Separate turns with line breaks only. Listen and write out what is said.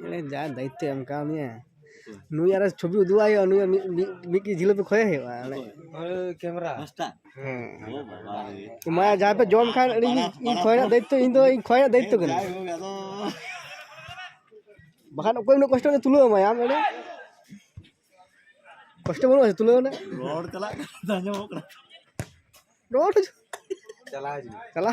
মানে যা দায়িত্ব এম কামিয়া নুই আর ছবি উদুয়াই নুই বিকি জিলপি খয়ে হে। মানে
ক্যামেরা।
হ্যাঁ।
মায়া যা পে জম খান ই খয়ে দায়িত্ব ইন তো ই
খয়ে দায়িত্ব কেন? বাখান কই নো কষ্ট তুলো মায়া আম এড়ে কষ্ট বলো তুলো না।
রড চালা। দাঁজো
রড।
चला
चला